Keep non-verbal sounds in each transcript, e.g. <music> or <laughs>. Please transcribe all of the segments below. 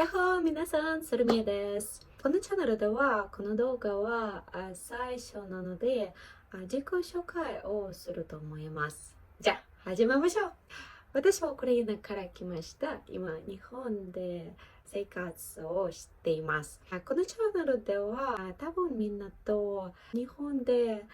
やっほー皆さん、ソルミエです。このチャンネルでは、この動画は最初なので自己紹介をすると思います。じゃあ、始めましょう私はウクライナから来ました。今、日本で生活をしています。このチャンネルでは、多分みんなと日本で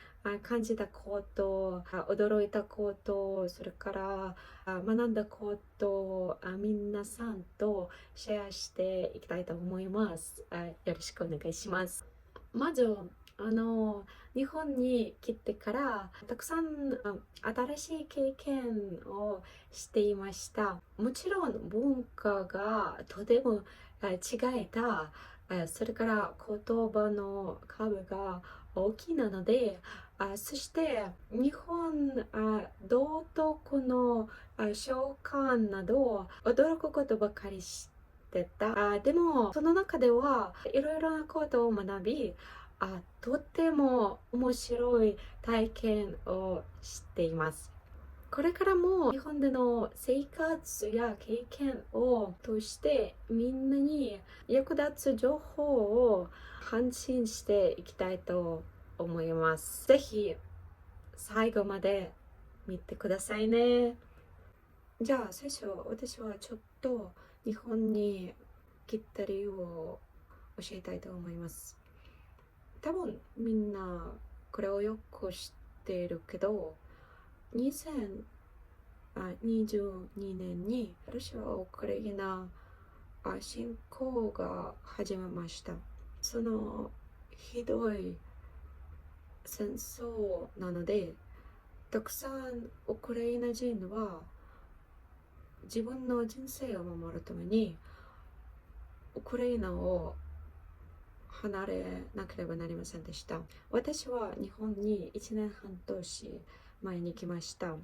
感じたこと、驚いたこと、それから学んだことをあ皆さんとシェアしていきたいと思います。よろしくお願いします。まず、あの、日本に来てから、たくさん新しい経験をしていました。もちろん文化がとても違えた。それから言葉の壁が大きいなので、そして日本道徳の召喚など驚くことばかりしてた。でもその中ではいろいろなことを学びあとても面白い体験をしています。これからも日本での生活や経験を通してみんなに役立つ情報を発信していきたいと思います。ぜひ最後まで見てくださいね。じゃあ最初私はちょっと日本に来た理由を教えたいと思います。多分みんなこれをよく知っているけど2022年にロシアは・ウクライナ侵攻が始めました。そのひどい戦争なのでたくさんウクライナ人は自分の人生を守るためにウクライナを離れなければなりませんでした。私は日本に1年半年前に来ました。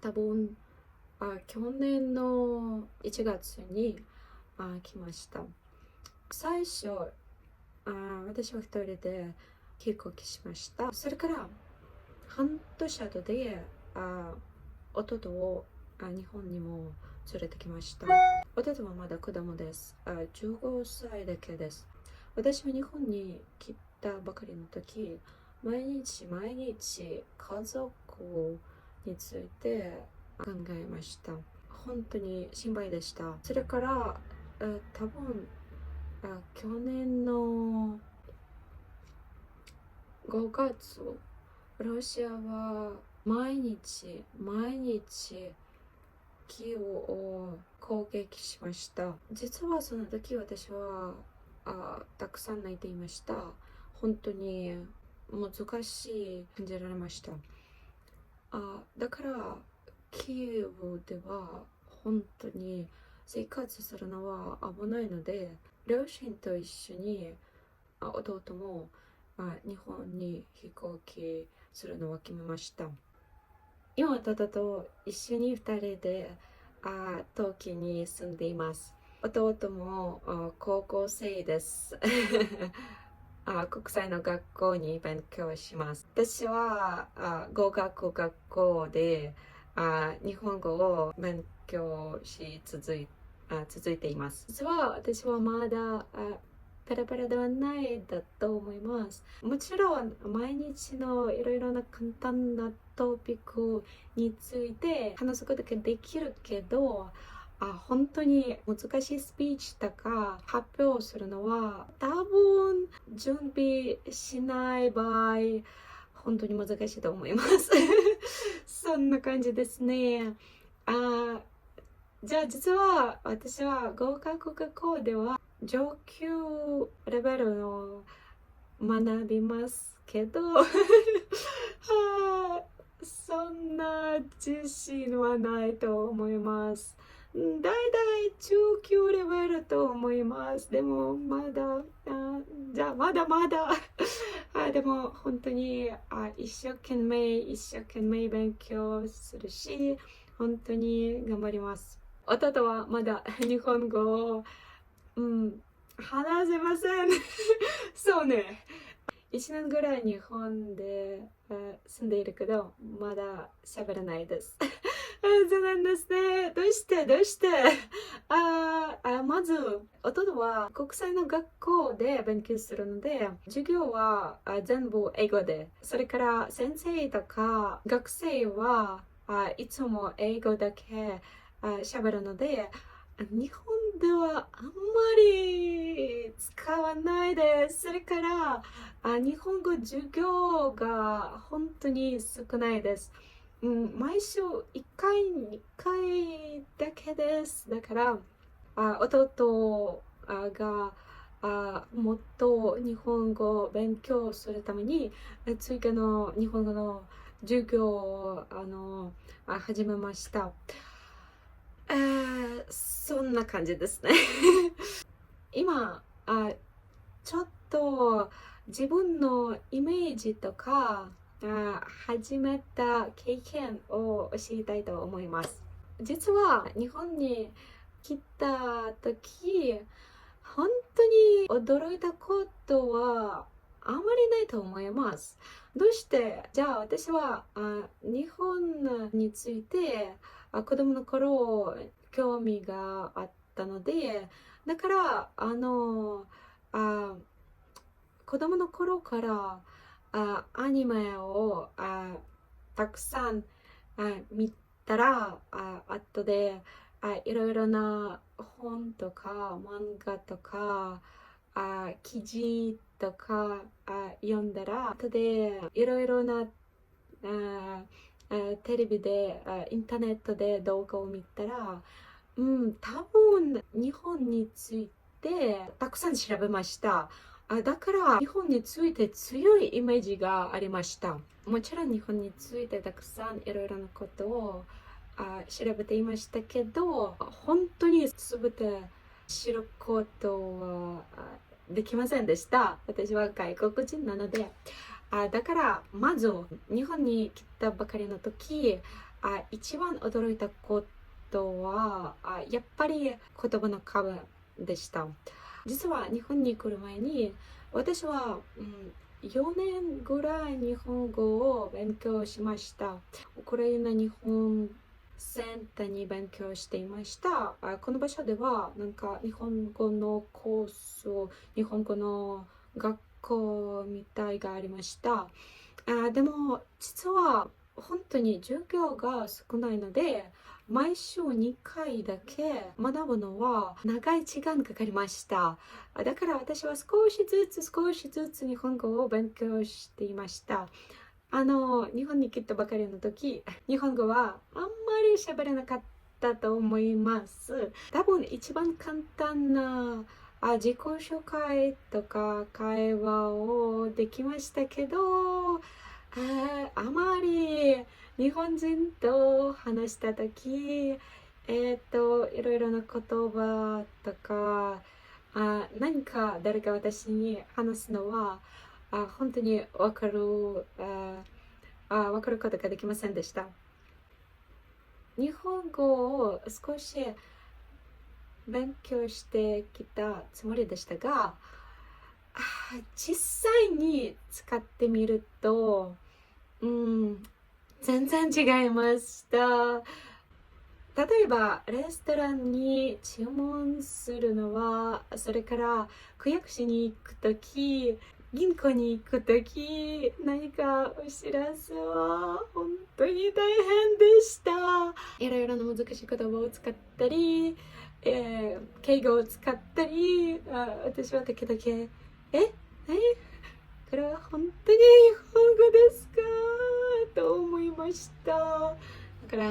多分あ去年の1月にあ来ました。最初あ私は一人で飛行機しました。それから半年後であ弟をあ日本にも連れてきました。弟はまだ子供です。あ15歳だけです。私は日本に来たばかりの時毎日毎日家族について考えました。本当に心配でした。それから多分去年の5月ロシアは毎日毎日キーウを攻撃しました。実はその時私はあたくさん泣いていました。本当に難しい感じられました。あだからキーウでは本当に生活するのは危ないので両親と一緒にあ弟もあ日本に飛行機するのを決めました。今弟と一緒に2人であ東京に住んでいます。弟も高校生です。<laughs> あ国際の学校に勉強します。私はあ語学学校であ日本語を勉強し続いあ続いています。実は私はまだあペラペラではないだと思います。もちろん毎日のいろいろな簡単なトピックについて話すことができるけどあ本当に難しいスピーチとか発表するのは多分準備しない場合本当に難しいと思います。<laughs> そんな感じですね。あじゃあ実は私は合格学校では上級レベルの学びますけど <laughs> はそんな自信はないと思います。だいたい中級レベルと思います。でもまだあじゃあまだまだ。<laughs> あでも本当にあ一生懸命一生懸命勉強するし本当に頑張ります。弟はまだ日本語を、うん、話せません。<laughs> そうね。1年ぐらい日本で、住んでいるけどまだ喋らないです。そうなんですね。どうして？どうして？ああまず、弟は国際の学校で勉強するので、授業は全部英語で、それから先生とか学生はいつも英語だけ喋るので、日本ではあんまり使わないです。それから日本語授業が本当に少ないです。うん、毎週1回、2回だけです。だから、あ弟があもっと日本語を勉強するために、追加の日本語の授業をあの始めました。えー、そんな感じですね <laughs> 今あ、ちょっと自分のイメージとかあ始めた経験を教えたいと思います。実は日本に来た時本当に驚いたことはあまりないと思います。どうして？じゃあ私は日本について子供の頃興味があったのでだからあのあ子供の頃からあアニメをあたくさんあ見たらあ後であいろいろな本とか漫画とかあ記事とかあ読んだら後でいろいろなあテレビでインターネットで動画を見たら、うん、多分日本についてたくさん調べました。あだから日本について強いイメージがありました。もちろん日本についてたくさんいろいろなことをあ調べていましたけど、本当に全て知ることはできませんでした。私は外国人なので。あだからまず日本に来たばかりの時あ一番驚いたことはあやっぱり言葉の壁でした実は日本に来る前に私は、うん、4年ぐらい日本語を勉強しましたウクライナ日本センターに勉強していましたこの場所ではなんか日本語のコースを日本語の学校みたいがありました。あでも実は本当に授業が少ないので毎週2回だけ学ぶのは長い時間かかりました。だから私は少しずつ少しずつ日本語を勉強していました。あの、日本に来たばかりの時、日本語はあんまり喋れなかったと思います。多分一番簡単なあ自己紹介とか会話をできましたけどああまり日本人と話した時えっ、ー、といろいろな言葉とかあ何か誰か私に話すのはあ本当に分かるああ分かることができませんでした。日本語を少し勉強してきたつもりでしたが実際に使ってみると、うん、全然違いました。例えば、レストランに注文するのは、それから区役所に行くとき、銀行に行くとき、何かお知らせは本当に大変でした。いろいろな難しい言葉を使ったり、えー、敬語を使ったりあ私は時々「え？えこれは本当に日本語ですか?」と思いましただから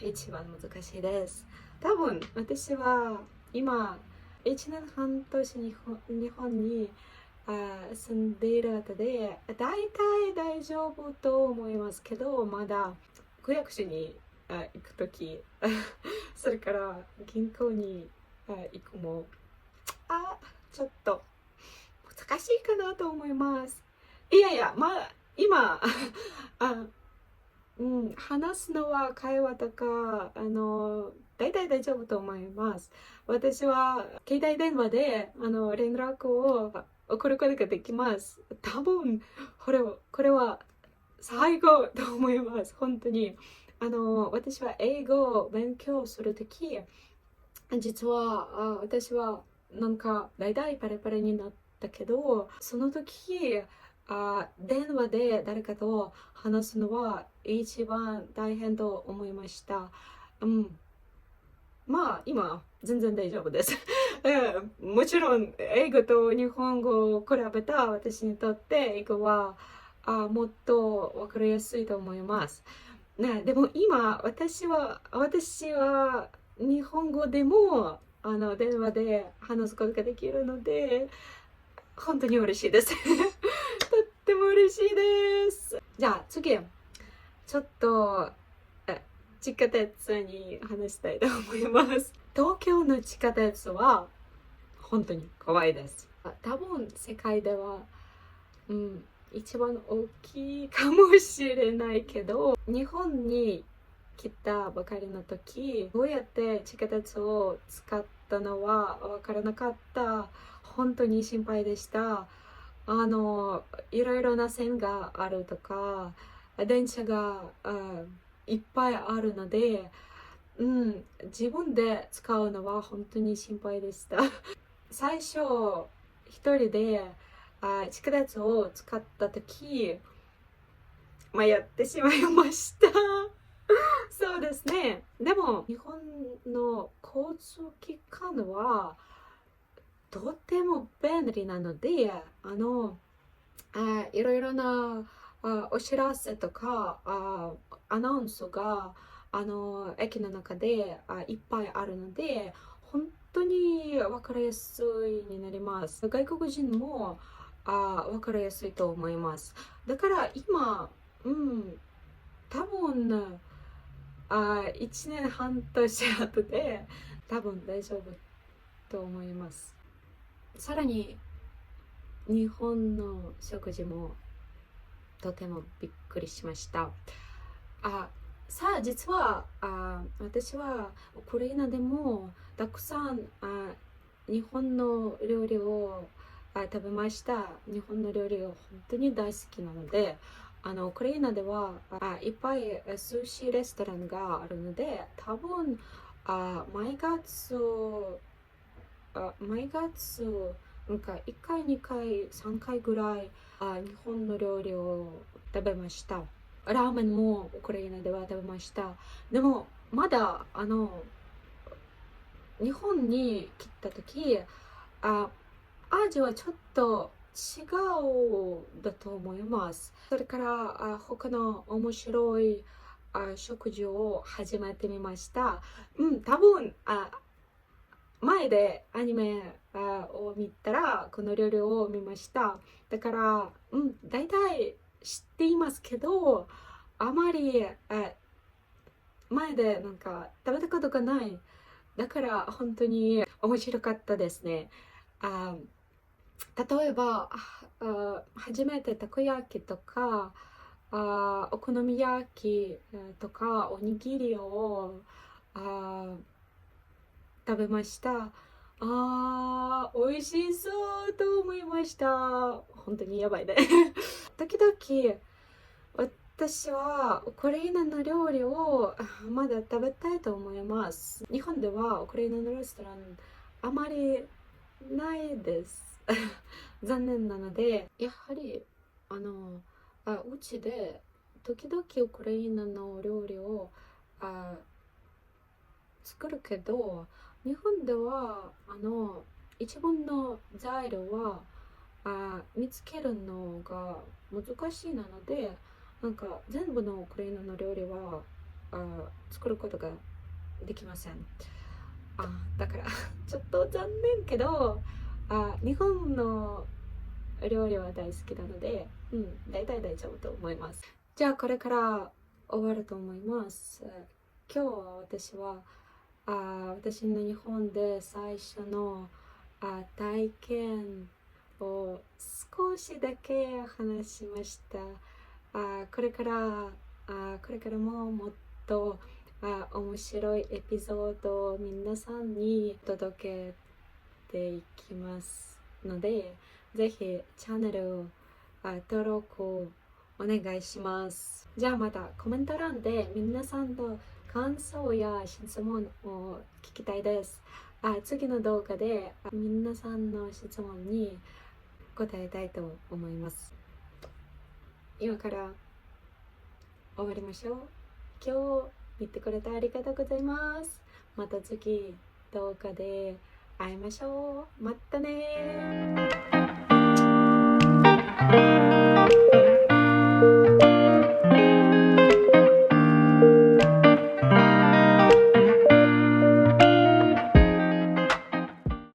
一番難しいです多分私は今1年半年日本日本にあ住んでいる後で大体大丈夫と思いますけどまだ区役所にあ行く時 <laughs> それから銀行にあ行くもあちょっと難しいかなと思います。いやいやまあ今 <laughs> あうん話すのは会話とかあの大体大丈夫と思います。私は携帯電話であの連絡を送ることができます。多分これこれは最高と思います。本当に。あの私は英語を勉強するとき実はあ私はなんか大々パレパレになってたけどその時あ電話で誰かと話すのは一番大変と思いました。うん、まあ今全然大丈夫です。<laughs> もちろん英語と日本語を比べた私にとって英語はあもっと分かりやすいと思います。ね、でも今私は私は日本語でもあの電話で話すことができるので本当に嬉しいです。<laughs> とっても嬉しいです。じゃあ次ちょっと地下鉄に話したいと思います。東京の地下鉄は本当に怖いです。多分世界では、うん、一番大きいかもしれないけど日本に来たばかりの時どうやって地下鉄を使ったのは分からなかった本当に心配でした。あのいろいろな線があるとか電車がいっぱいあるので、うん、自分で使うのは本当に心配でした。<laughs> 最初一人であ地下鉄を使った時迷ってしまいました。そうですね。でも日本の交通機関はとても便利なのであのあいろいろなあお知らせとかあアナウンスがあの駅の中であいっぱいあるので本当に分かりやすいになります外国人もあ分かりやすいと思います。だから今、うん、多分あ1年半年後で多分大丈夫と思います。さらに日本の食事もとてもびっくりしました。あさあ実はあ私はウクライナでもたくさんあ日本の料理をあ食べました日本の料理が本当に大好きなのであのウクライナではあいっぱい寿司レストランがあるので多分あ毎月あ毎月なんか1回2回3回ぐらいあ日本の料理を食べましたラーメンもウクライナでは食べましたでもまだあの日本に来た時あ味はちょっと違うだと思います。それからあ他の面白いあ食事を始めてみました。うん、多分あ前でアニメを見たらこの料理を見ました。だから、うん、大体知っていますけど、あまり前でなんか食べたことがない。だから本当に面白かったですね。あ例えばあ初めてたこ焼きとかあお好み焼きとかおにぎりをあ食べました。あー美味しそうと思いました。本当にやばいね。<laughs> 時々私はウクライナの料理をまだ食べたいと思います。日本ではウクライナのレストランあまりないです。<laughs> 残念なのでやはりあのうちで時々ウクライナの料理をあ作るけど日本ではあの一番の材料はあ見つけるのが難しいなのでなんか全部のウクライナの料理はあ作ることができませんあだから <laughs> ちょっと残念けどあ日本の料理は大好きなので、うん、大体大丈夫と思います。じゃあこれから終わると思います。今日は私はあ私の日本で最初のあ体験を少しだけ話しました。あこれからあこれからももっとあ面白いエピソードを皆さんに届けていきますので、ぜひチャンネルあ登録をお願いします。じゃあまたコメント欄で皆さんの感想や質問を聞きたいです。あ次の動画で皆さんの質問に答えたいと思います。今から終わりましょう。今日見てくれてありがとうございます。また次動画で会いましょう。またね